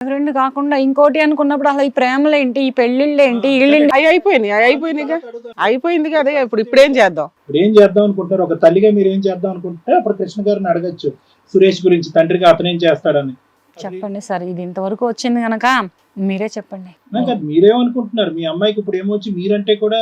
Friend కాకుండా ఇంకోటి అనుకున్నప్పుడు అసలు ఈ ప్రేమలు ఏంటి ఈ పెళ్ళిళ్ళు ఏంటి వీళ్ళేంటి అవి అయిపోయినాయి అవి అయిపోయినాయిగా అయిపోయింది కదా ఇప్పుడు ఇప్పుడేం చేద్దాం? ఇప్పుడు ఏం చేద్దాం అనుకుంటారు ఒక తల్లిగా మీరు ఏం చేద్దాం అనుకుంటే అప్పుడు కృష్ణ గారిని అడగచ్చు. సురేష్ గురించి తండ్రిగా అతను ఏం చేస్తాడని. చెప్పండి సార్ ఇది ఇంతవరకు వచ్చింది గనక మీరే చెప్పండి. మీరేమనుకుంటున్నారు? మీ అమ్మాయికి ఇప్పుడు ఏమొచ్చి మీరంటే కూడా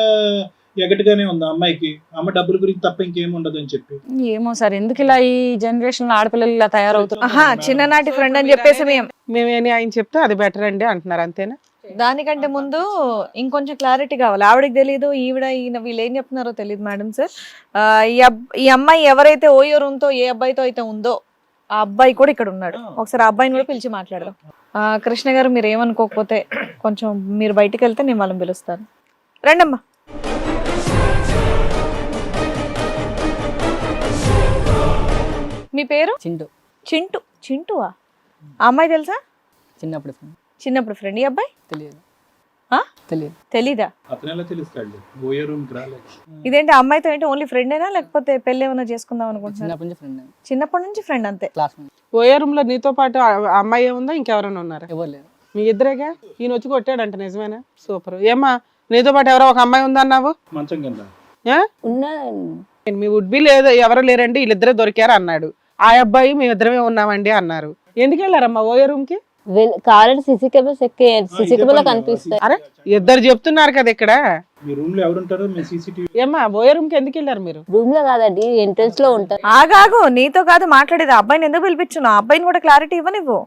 ఎగటిగానే ఉంది అమ్మాయికి. అమ్మ డబ్బుల గురించి తప్ప ఇంకేం ఉండదు అని చెప్పి. ఏమో సార్ ఎందుకు ఇలా ఈ జనరేషన్లో ఆడపిల్లలు ఇలా తయారవుతున్నారు? చిన్ననాటి ఫ్రెండ్ అని చెప్పేసి మేము మేమేని ఆయన చెప్తే అది బెటర్ అండి అంటున్నారు అంతేనా? దానికంటే ముందు ఇంకొంచెం క్లారిటీ కావాలి. ఆవిడకి తెలియదు ఈవిడ ఈయన వీళ్ళు ఏం చెప్తున్నారో తెలియదు మేడం సార్. ఈ అమ్మాయి ఎవరైతే ఓయో room తో ఏ అబ్బాయితో అయితే ఉందో ఆ అబ్బాయి కూడా ఇక్కడ ఉన్నాడు. ఒకసారి ఆ అబ్బాయిని కూడా పిలిచి మాట్లాడదాం. ఆ, కృష్ణ గారు మీరు ఏమనుకోకపోతే కొంచెం మీరు బయటికి వెళ్తే నేను వాళ్ళని పిలుస్తాను. రండమ్మా. మీ పేరు? చింటూ. చింటు. చింటువా? ఆ అమ్మాయి తెలుసా? చిన్నప్పుడు ఫ్రెండ్ చిన్నప్పుడు ఫ్రెండ్ ఈ అబ్బాయి? తెలియదు. ఆ? తెలియదు. తెలీదా? ఇదేంటి అమ్మాయితో ఏంటి ఓన్లీ ఫ్రెండేనా లేకపోతే పెళ్ళి ఏమైనా చేసుకుందాం అనుకుంటున్నారు? చిన్నప్పటి నుంచి ఫ్రెండ్ చిన్నప్పటి నుంచి ఫ్రెండ్ అంతే. ఓయే రూమ్లో నీతో పాటు అమ్మాయి ఉందా ఇంకెవరైనా ఉన్నారా? లేరు. మీ ఇద్దరేగా? ఈయన వచ్చి కొట్టాడంట నిజమేనా? సూపర్. ఏమ్మా నీతో పాటు ఎవరో ఒక అమ్మాయి ఉందన్నావు మంచం కింద. మీ వుడ్ బి లేదు ఎవరు లేరండి వీళ్ళిద్దరే దొరికారు అన్నాడు. ఆ అబ్బాయి మేము ఇద్దరమే ఉన్నామండి అన్నారు. ఎందుకు వెళ్ళారమ్మా ఓయే రూమ్కి వెల్- కావాలంటే సిసి కెమెరాస్ ఎక్కే సిసి కెమెరా కనిపిస్తాయి. అరే ఇద్దరు చెప్తున్నారు కదా ఇక్కడ. మీ రూమ్లో మీ సీసీటీవీ ఏమ్మా ఓయే రూమ్కి ఎందుకు వెళ్ళారు మీరు? రూమ్లో కాదండి ఎంట్రన్స్లో ఉంటారు. ఆగాగు నీతో కాదు మాట్లాడేది. ఆ అబ్బాయిని ఎందుకు పిలిపించును ఆ అబ్బాయిని కూడా క్లారిటీ ఇవ్వనివ్వు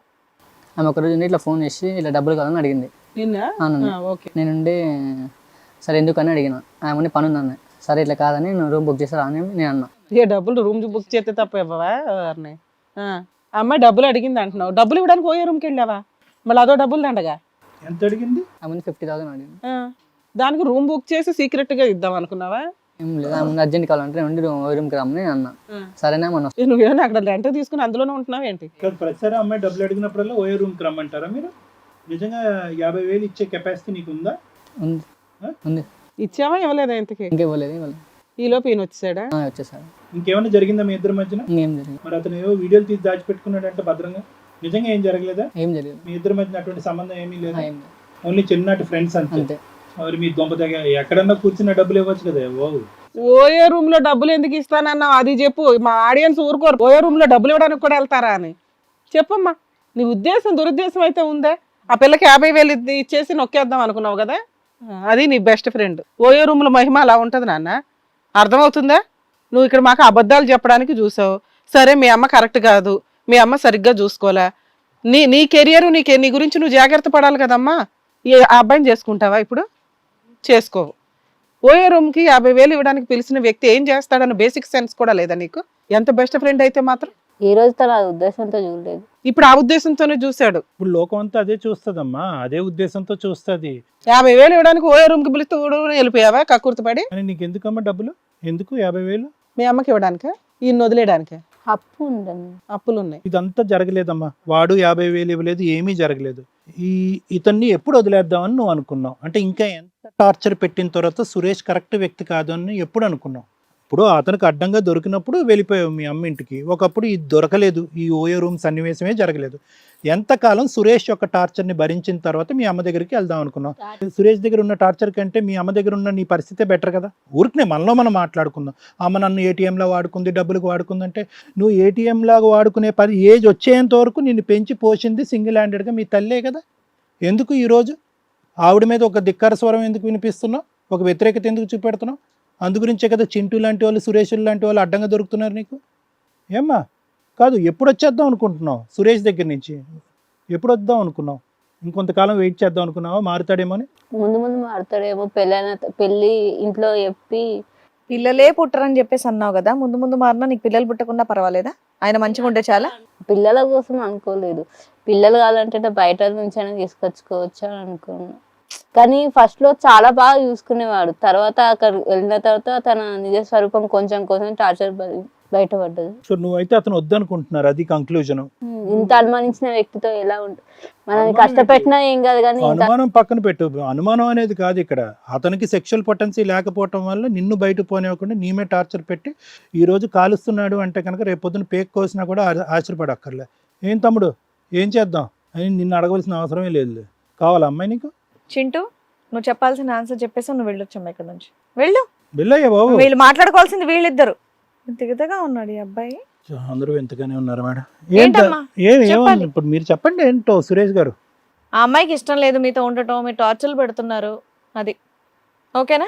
ఆమె ఒక రోజు ఉండి ఇట్లా ఫోన్ చేసి ఇలా డబ్బులు కావాలని అడిగింది. నిన్న? అవునండి ఓకే. నేనుండి సరే ఎందుకని అడిగిన? ఆమె పని ఉందన్న సరే ఇట్లా కాదని నేను రూమ్ బుక్ చేస్తారా అని నేను అన్నా. ఏ డబ్బులు రూమ్ బుక్ చేస్తే తప్ప ఇవ్వవా ఎవరిని? అమ్మాయి డబ్బులు అడిగింది అంటున్నావు. డబ్బులు ఇవ్వడానికి ఓయే రూమ్కి వెళ్ళావా? మళ్ళీ అదో డబ్బులు దండగా? ఎంత అడిగింది? ఆమె ఫిఫ్టీ థౌసండ్ అడిగింది. దానికి రూమ్ బుక్ చేసి సీక్రెట్గా ఇద్దాం అనుకున్నావా? ఏం లేదు ఆమె అర్జెంట్ కావాలంటే నేను ఉండి రూమ్ రూమ్కి రమ్మని నేను అన్నా. సరేనా మన ఏ, నువ్వేమైనా అక్కడ రెంట్ తీసుకుని అందులోనే ఉంటున్నావు ఏంటి? ప్రతిసారి అమ్మాయి డబ్బులు అడిగినప్పుడల్లా ఓయే రూమ్కి రమ్మంటారా మీరు? నిజంగా యాభై వేలు ఇచ్చే కెపాసిటీ నీకు ఉందా. ఉంది? ఉంది. ఇచ్చావా? ఇవ్వలేదా ఇంతకి? ఇంకే ఇవ్వలేదు ఇవ్వలేదు. ఈ లోపు ఈయన వచ్చాడా ఆ, వచ్చేసారు ఇంకేమైనా జరిగిందా మీ ఇద్దరి మధ్యన? ఇంకేం జరిగింది? మరి అతను ఏవో వీడియోలు తీసి దాచిపెట్టుకున్నాడంటే భద్రంగా. నిజంగా ఏం జరగలేదా? ఏం జరిగింది మీ ఇద్దరి మధ్యన అటువంటి సంబంధం ఏమీ లేదా? ఏం. ఓన్లీ చిన్ననాటి ఫ్రెండ్స్ అంతే. మరి మీ దొంప దగ్గర ఎక్కడన్నా కూర్చున్న డబ్బులు ఇవ్వచ్చు కదా? ఓ ఓయే రూమ్లో డబ్బులు ఎందుకు ఇస్తానన్నావు? అది చెప్పు. మా ఆడియన్స్ ఊరుకోరు. ఓయే రూమ్లో డబ్బులు ఇవ్వడానికి కూడా వెళ్తారా అని. చెప్పమ్మా. నీ ఉద్దేశం దురుద్దేశం అయితే ఉందే. ఆ పిల్లకి యాభై వేలు ఇద్ది- ఇచ్చేసి నొక్కేద్దాం అనుకున్నావు కదా? అది నీ బెస్ట్ ఫ్రెండ్ ఓయో రూమ్లో మహిమ అలా ఉంటుంది నాన్న. అర్థమవుతుందా? నువ్వు ఇక్కడ మాకు అబద్ధాలు చెప్పడానికి చూసావు. సరే మీ అమ్మ కరెక్ట్ కాదు. మీ అమ్మ సరిగ్గా చూసుకోలే. నీ నీ కెరియర్ నీ నీ గురించి నువ్వు జాగ్రత్త పడాలి కదమ్మా. ఏ ఆ అబ్బాయిని చేసుకుంటావా ఇప్పుడు? చేసుకోవు ఓయో రూమ్కి యాభై వేలు ఇవ్వడానికి పిలిచిన వ్యక్తి ఏం చేస్తాడన్న బేసిక్ సెన్స్ కూడా లేదా నీకు? ఎంత బెస్ట్ ఫ్రెండ్ అయితే మాత్రం? ఈ రోజు తన ఉద్దేశంతో చూడలేదు. ఇప్పుడు ఆ ఉద్దేశంతోనే చూశాడు. ఇప్పుడు లోకం అంతా అదే చూస్తుందమ్మా. అదే ఉద్దేశంతో చూస్తుంది. యాభై వేలు ఇవ్వడానికి ఓయే రూమ్కి పిలిస్తే ఊడు వెళ్ళిపోయావా కక్కుర్తిపడి? అని నీకు ఎందుకమ్మా డబ్బులు? ఎందుకు యాభై వేలు? మీ అమ్మకి ఇవ్వడానికా? ఈయన వదిలేయడానికే? అప్పు ఉండండి అప్పులు ఉన్నాయి ఇదంతా జరగలేదమ్మా. వాడు యాభై వేలు ఇవ్వలేదు ఏమీ జరగలేదు. ఈ ఇతన్ని ఎప్పుడు వదిలేద్దామని నువ్వు అనుకున్నావు? అంటే ఇంకా ఎంత టార్చర్ పెట్టిన తర్వాత సురేష్ కరెక్ట్ వ్యక్తి కాదు అని ఎప్పుడు అనుకున్నావు? ఇప్పుడు అతనికి అడ్డంగా దొరికినప్పుడు వెళ్ళిపోయావు మీ అమ్మ ఇంటికి. ఒకప్పుడు ఇది దొరకలేదు. ఈ ఓయో రూమ్ సన్నివేశమే జరగలేదు. ఎంతకాలం సురేష్ యొక్క టార్చర్ని భరించిన తర్వాత మీ అమ్మ దగ్గరికి వెళ్దాం అనుకున్నావు? సురేష్ దగ్గర ఉన్న టార్చర్ కంటే మీ అమ్మ దగ్గర ఉన్న నీ పరిస్థితే బెటర్ కదా? ఊరికనే మనలో మనం మాట్లాడుకుందాం. అమ్మ నన్ను ఏటీఎంలో వాడుకుంది డబ్బులకు వాడుకుందంటే నువ్వు ఏటీఎం లాగా వాడుకునే పది ఏజ్ వచ్చేంత వరకు నిన్ను పెంచి పోసింది సింగిల్ హ్యాండెడ్గా మీ తల్లే కదా? ఎందుకు ఈరోజు? ఆవిడ మీద ఒక ధిక్కార స్వరం ఎందుకు వినిపిస్తున్నావు? ఒక వ్యతిరేకత ఎందుకు చూపెడుతున్నావు? అందు గురించే కదా చింటూ లాంటి వాళ్ళు సురేషులు లాంటి వాళ్ళు అడ్డంగా దొరుకుతున్నారు నీకు? ఏమ్మా? కాదు ఎప్పుడు వచ్చేద్దాం అనుకుంటున్నావు సురేష్ దగ్గర నుంచి? ఎప్పుడు వద్దాం అనుకున్నావు? ఇంకొంతకాలం వెయిట్ చేద్దాం అనుకున్నావా? మారుతాడేమో అని? ముందు ముందు మాడతాడేమో పెళ్ళైన పెళ్ళి ఇంట్లో చెప్పి. పిల్లలే పుట్టరని చెప్పేసి అన్నావు కదా ముందు ముందు మారినా నీకు పిల్లలు పుట్టకుండా పర్వాలేదా? ఆయన మంచిగా ఉంటే చాలా. పిల్లల కోసం అనుకోలేదు. పిల్లలు కావాలంటే బయట నుంచి అయినా తీసుకొచ్చుకోవచ్చు అని అనుకున్నా. కానీ ఫస్ట్లో చాలా బాగా చూసుకునేవాడు. తర్వాత అక్కడ వెళ్ళిన తర్వాత తన నిజ స్వరూపం కొంచెం కొంచెం టార్చర్ బయటపడ్డది. సో నువ్వైతే అతను వద్దనుకుంటున్నారు అది కంక్లూజన్ ఇంత అనుమానించిన వ్యక్తితో ఎలా ఉంటుంది మనల్ని కష్టపెట్టినా ఏం కాదు కానీ అనుమానం పక్కన పెట్టు. అనుమానం అనేది కాదు ఇక్కడ. అతనికి సెక్షువల్ పొటెన్సీ లేకపోవటం వల్ల నిన్ను బయట పోనివ్వకుండా నీమే టార్చర్ పెట్టి ఈ రోజు కాలుస్తున్నాడు అంటే కనుక రేపు పొద్దున పేక్ కోసినా కూడా ఆశ్చర్యపడక్కర్లే. ఏం తమ్ముడు? ఏం చేద్దాం? అని నిన్ను అడగవలసిన అవసరమే లేదు. కావాలా అమ్మాయి నీకు? చింటూ నువ్వు చెప్పాల్సిన ఆన్సర్ చెప్పేసి నువ్వు వెళ్ళొచ్చమ్మా ఇక్కడ నుంచి. వెళ్ళు. వెళ్ళయ్యా బాబు. వీళ్ళు మాట్లాడుకోవాల్సింది వీళ్ళిద్దరు. దిగదగా ఉన్నాడు ఈ అబ్బాయి. అందరూ ఎంతగానే ఉన్నారు మేడం. ఏంట ఏంటమ్మా? ఇప్పుడు మీరు చెప్పండి ఏంటో సురేష్ గారు. ఆ అమ్మాయికి ఇష్టం లేదు మీతో ఉండటం మీరు టార్చర్లు పెడుతున్నారు అది. ఓకేనా?